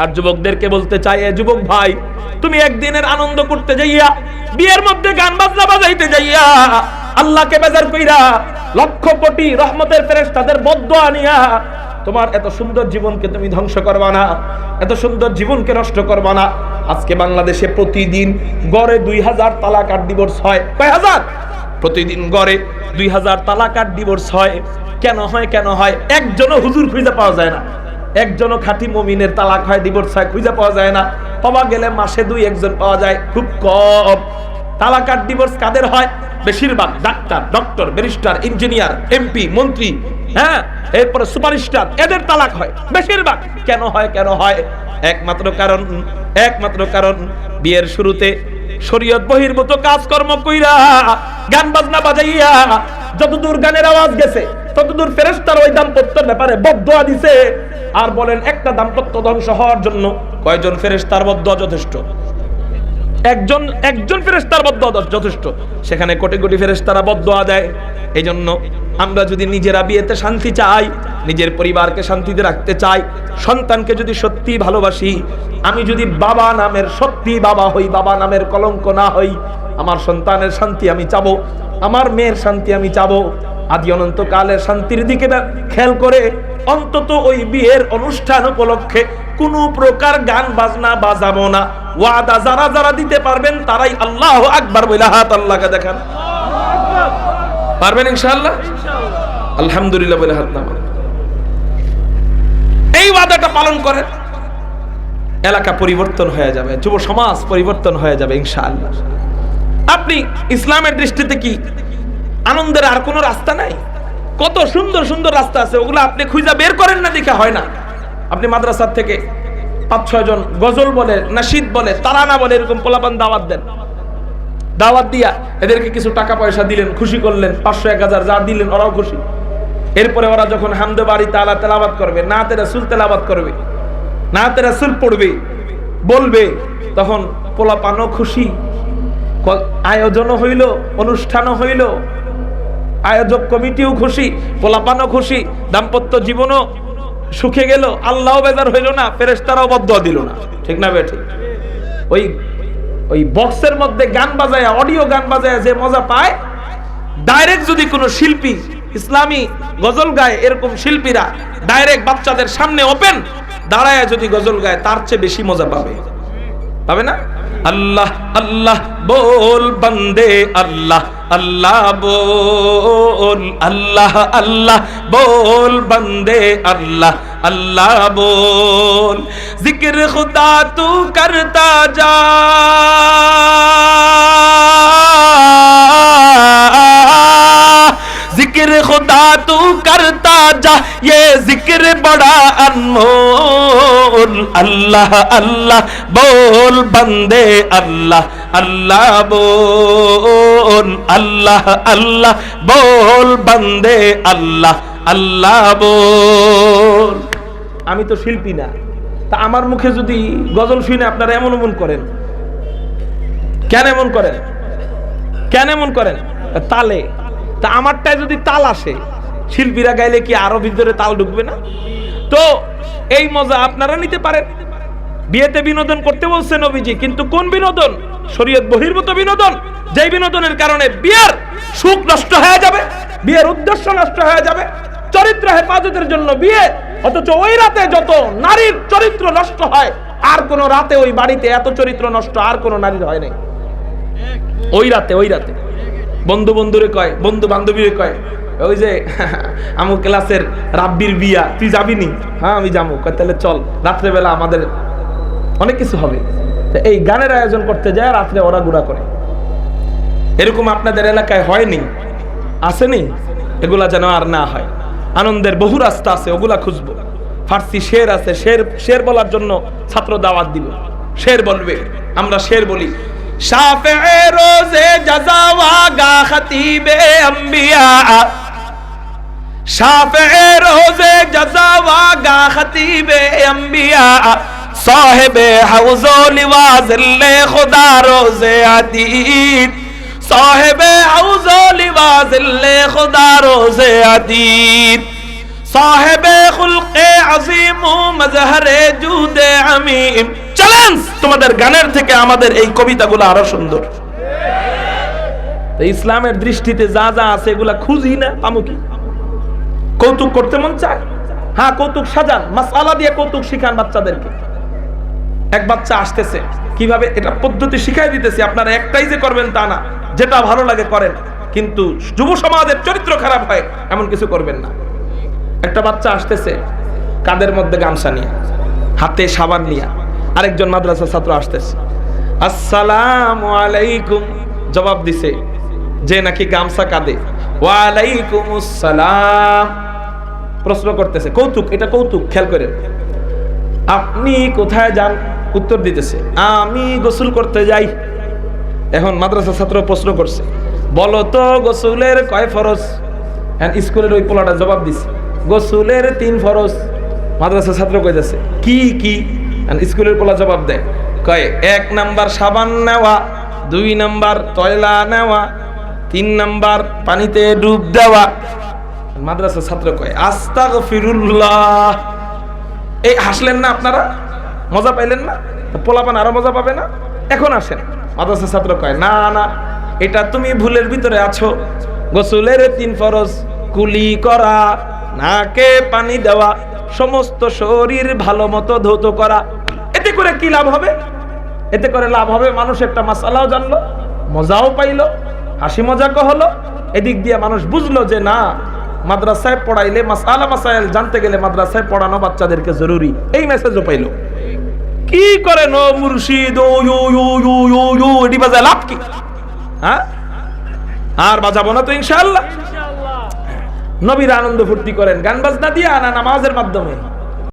আর যুবকদেরকে বলতে চাই, এ যুবক ভাই, তুমি একদিনের আনন্দ করতে যাইয়া, বিয়ের মধ্যে গান বাজনা বাজাইতে যাইয়া, আল্লাহকে বেজার কইরা লক্ষ কোটি রহমতের ফেরেশতাদের বদ্ধ আনিয়া, তোমার এত সুন্দর জীবনকে তুমি ধ্বংস করবা না, এত সুন্দর জীবনকে নষ্ট করবা না। আজকে বাংলাদেশে প্রতিদিন গড়ে দুই হাজার তালাক আর ডিভোর্স হয়। কয় হাজার? প্রতিদিন গড়ে দুই হাজার তালাক আর ডিভোর্স হয়। কেন হয় কেন হয়? একজনও হুজুর খুঁজে পাওয়া যায় না। একজনও খাঁটি মমিনের তালাক হয় ডিভোর্স হয়, খুঁজে পাওয়া যায় না। পাওয়া গেলে মাসে দুই একজন পাওয়া যায়, খুব কম। তালাক আর ডিভোর্স কাদের হয়? বেশিরভাগ ডাক্তার ডক্টর ব্যারিস্টার ইঞ্জিনিয়ার এমপি মন্ত্রী হ্যাঁ? এরপরে সুপারস্টার এদের তালাক হয়, বেশিরভাগ। কেন হয় কেন হয়? একমাত্র কারণ একমাত্র কারণ, বিয়ের শুরুতে শরীয়ত বহির্ভূত কাজকর্ম কইরা গান বাজনা বাজাইয়া যতদূর গানের আওয়াজ গেছে, ততদূর ফেরেশতার ওই দাম্পত্যের ব্যাপারে বদদোয়া দিছে। আর বলেন, একটা দাম্পত্য ধ্বংস হওয়ার জন্য কয়জন ফেরেশতার বদদোয়া যথেষ্ট? একজন একজন ফেরেশতার বদদোয়া যথেষ্ট। সেখানে কোটি কোটি ফেরেশতারা বদদোয়া দেয়। এই জন্য আমরা যদি নিজেরা বিয়েতে শান্তি চাই, নিজের পরিবারকে শান্তিতে রাখতে চাই, সন্তানকে যদি সত্যি ভালোবাসি, আমি যদি বাবা নামের সত্যি বাবা হই, বাবা নামের কলঙ্ক না হই, আমার সন্তানের শান্তি আমি চাবো, আমার মেয়ের শান্তি আমি চাবো, আদি অনন্ত কালের শান্তির দিকে খেয়াল করে অন্তত ওই বিয়ের অনুষ্ঠান উপলক্ষে কোনো প্রকার গান বাজনা বাজাবো না। ওয়াদা যারা যারা দিতে পারবেন তারাই আল্লাহ আকবার বলে হাত আল্লাহকে দেখান। পারবেন ইনশাআল্লাহ? আলহামদুলিল্লাহ বলে হাত নামান। এই ওয়াদাটা পালন করেন, এলাকা পরিবর্তন হয়ে যাবে, যুব সমাজ পরিবর্তন হয়ে যাবে ইনশাআল্লাহ। আপনি ইসলামের দৃষ্টিতে কি আনন্দের আর কোনো রাস্তা নাই? কত সুন্দর সুন্দর রাস্তা আছে, ওগুলো আপনি খুঁজা বের করেন না, দেখে হয় না। আপনি মাদ্রাসার থেকে পাঁচ, ছয় জন গজল বলে, নাসিদ বলে, তারানা বলে, এরকম পোলাপান দাওয়াত দেন। দাওয়াত দিয়া এদেরকে কিছু টাকা পয়সা দিলেন, খুশি করলেন, পাঁচশো, এক হাজার যা দিলেন, ওরাও খুশি। এরপরে ওরা যখন হামদে বাড়ি তালা তেলাবাদ করবে না তেরা সুল তেলাবাদ করবে না তেরা সুল পড়বে, বলবে, তখন পোলাপানও খুশি। আয়োজনও হইল, অনুষ্ঠানও হইল আয়োজক কমিটিও খুশি, পোলাপানও খুশি, দাম্পত্য জীবনও সুখে গেল আল্লাহ বেজার হইল না, ফেরেশতারাও বদ্ধ দিল না। ঠিক না বে ঠিক ওই ওই বক্সের মধ্যে গান বাজায়, অডিও গান বাজায় যে মজা পায়, ডাইরেক্ট যদি কোনো শিল্পী, ইসলামী গজল গায়, এরকম শিল্পীরা ডাইরেক্ট বাচ্চাদের সামনে ওপেন, দাঁড়ায় যদি গজল গায়, তার চেয়ে বেশি মজা পাবে। পাবে না? আল্লাহ আল্লাহ, বল বন্দে, আল্লাহ আল্লাহ, বল, আল্লাহ আল্লাহ, বল বন্দে, আল্লাহ আল্লাহ, বল। জিক্র খুদা তু করতা যা। जा ये जिक्र बड़ा अनमोल अल्लाह अल्लाह बोल बंदे अल्लाह अल्लाह बोल अल्लाह अल्लाह बोल बंदे अल्लाह আল্লাহ বল আমি তো শিল্পী না তা আমার মুখে যদি গজল শুনে আপনারা এমন এমন করেন কেন এমন করেন কেন এমন করেন তালে তা আমারটায় যদি তাল আসে শিল্পীরা গাইলে কি আরও ভিতরে তাল ঢুকবে না? তো এই মজা আপনারা নিতে পারেন। বিয়েতে বিনোদন করতে বলছে নবীজি কিন্তু কোন বিনোদন? শরীয়ত বহির্ভূত বিনোদন। যেই বিনোদনের কারণে বিয়ের সুখ নষ্ট হয়ে যাবে, বিয়ের উদ্দেশ্য নষ্ট হয়ে যাবে, চরিত্র হেফাজতের জন্য বিয়ে, অথচ ওই রাতে যত নারীর চরিত্র নষ্ট হয়, আর কোন রাতে ওই বাড়িতে এত চরিত্র নষ্ট, আর কোন নারীর হয় নাই। ওই রাতে ওই রাতে। বন্ধু বন্ধুরে কয়, বন্ধু বান্ধবীরে কয় ওই যে আমুক ক্লাসের রাব্বির বিয়া, তুই যাবি নি? হ্যাঁ আমি যাব। তাহলে চল, রাত্রেবেলা আমাদের অনেক কিছু হবে। এই গানের আয়োজন করতে যায়, রাত্রে ওরা গুড়া করে। এরকম আপনাদের এলাকায় হয়নি? আসেনি? এগুলা যেন আর না হয়। আনন্দের বহু রাস্তা আছে, ওগুলা খুঁজবো। ফার্সি শের আছে, শের শের বলার জন্য ছাত্র দাওয়াত দিব। শের বলবে, আমরা শের বলি। শাফে রোজে জাজাওয়া গা খতিবে আম্বিয়া। শাফে রোজে জাজাওয়া গা খতিবে আম্বিয়া, সাহেবে হাউজো লিওয়াজিল্লে খুদা রোজে আদিদ। সাহেবে হাউজো লিওয়াজিল্লে খুদা রোজে আদিদ। সাহেবে খুলকে আজিম ও মজহরে জুদে আমিম চ্যালেঞ্জ! তোমাদের গানের থেকে আমাদের এই কবিতাগুলো আরও সুন্দর। ইসলামের দৃষ্টিতে যা যা আছে এগুলা খুঁজি না, পামু কি? কৌতুক করতে মন চায়? হ্যাঁ কৌতুক সাজান মাসালা দিয়ে কৌতুক শিখান বাচ্চাদেরকে। এক বাচ্চা আসতেছে, কীভাবে এটা পদ্ধতি শিখাই দিতেছে, আপনারা একটাই যে করবেন তা না, যেটা ভালো লাগে করেন। কিন্তু যুব সমাজের চরিত্র খারাপ হয়, এমন কিছু করবেন না। একটা বাচ্চা আসতেছে কাদের মধ্যে গামছা নিয়ে, হাতে সাবান নিয়ে, আরেকজন মাদ্রাসা ছাত্র আসতেছে। আসসালাম আলাইকুম, জবাব দিছে, যে নাকি গামছা কাঁদে প্রশ্ন করতেছে, কৌতুক, এটা কৌতুক, খেয়াল করেন। আপনি কোথায় যান? উত্তর দিতেছে, আমি গোসল করতে যাই। এখন মাদ্রাসা ছাত্র প্রশ্ন করছে, বলো তো গোসলের কয় ফরজ? হ্যাঁ স্কুলের ওই পোলাটা জবাব দিছে, গোসলের তিন ফরজ। মাদ্রাসা ছাত্র কইতেছে, কি কি? স্কুলের পোলা জবাব দেয়, কয়, এক নাম্বার সাবান নেওয়া, দুই নাম্বার তয়লা নেওয়া তিন নাম্বার পানিতে ডুব দেওয়া। মাদ্রাসা ছাত্র কয় আস্তাগ ফিরুল্লাহ এই হাসলেন না আপনারা? মজা পাইলেন না? পোলাপান আরও মজা পাবে না? এখন আসেন। মাদ্রাসা ছাত্র কয়, না না, এটা তুমি ভুলের ভিতরে আছো। গোসলের তিন ফরজ, কুলি করা, নাকে পানি দেওয়া, সমস্ত শরীর ভালো মতো ধৌত করা। এতে করে কি লাভ হবে? এতে করে লাভ হবে, মানুষ একটা মাসালাও জানলো, মজাও পাইলো। হাসি মজাক হলো? এদিক দিয়ে মানুষ বুঝলো যে না মাদ্রাসায় পড়াইলে মাসালা মাসাইল জানতে গেলে মাদ্রাসায় পড়ানো বাচ্চাদেরকে জরুরি। এই মেসেজও পাইলো। কি করে নো মুর্শিদ? ও ইউ ইউ ইউ ইউ ইউ এটি বাজায় লাভ কি? হ্যাঁ? আর বাজাবো না তো ইনশাআল্লাহ। নবীর আনন্দ ফুর্তি করেন গান বাজনা দিয়ে আনা নামাজের মাধ্যমে?